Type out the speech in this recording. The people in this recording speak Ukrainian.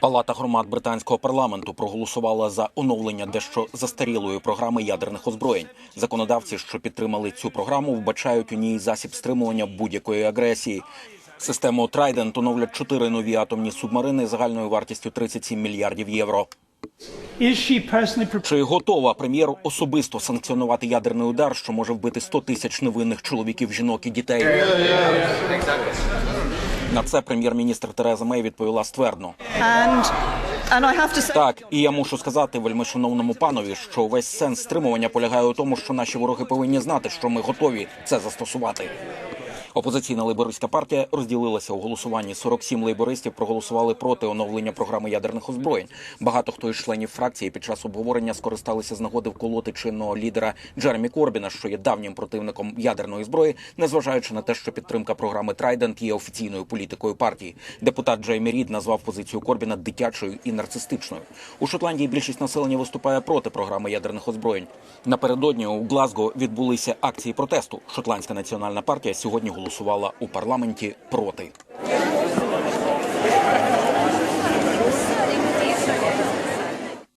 Палата громад британського парламенту проголосувала за оновлення дещо застарілої програми ядерних озброєнь. Законодавці, що підтримали цю програму, вбачають у ній засіб стримування будь-якої агресії. Систему Trident оновлять чотири нові атомні субмарини загальною вартістю 37 мільярдів євро. Чи готова прем'єр особисто санкціонувати ядерний удар, що може вбити 100 тисяч невинних чоловіків, жінок і дітей? На це прем'єр-міністр Тереза Мей відповіла ствердно. And Так, і я мушу сказати вельмишановному панові, що весь сенс стримування полягає у тому, що наші вороги повинні знати, що ми готові це застосувати. Опозиційна лейбористська партія розділилася у голосуванні. 47 лейбористів проголосували проти оновлення програми ядерних озброєнь. Багато хто із членів фракції під час обговорення скористалися з нагоди вколоти чинного лідера Джеремі Корбіна, що є давнім противником ядерної зброї, незважаючи на те, що підтримка програми Трайдент є офіційною політикою партії. Депутат Джеймі Рід назвав позицію Корбіна дитячою і нарцистичною. У Шотландії більшість населення виступає проти програми ядерних озброєнь. Напередодні у Глазго відбулися акції протесту. Шотландська національна партія сьогодні голосувала у парламенті проти.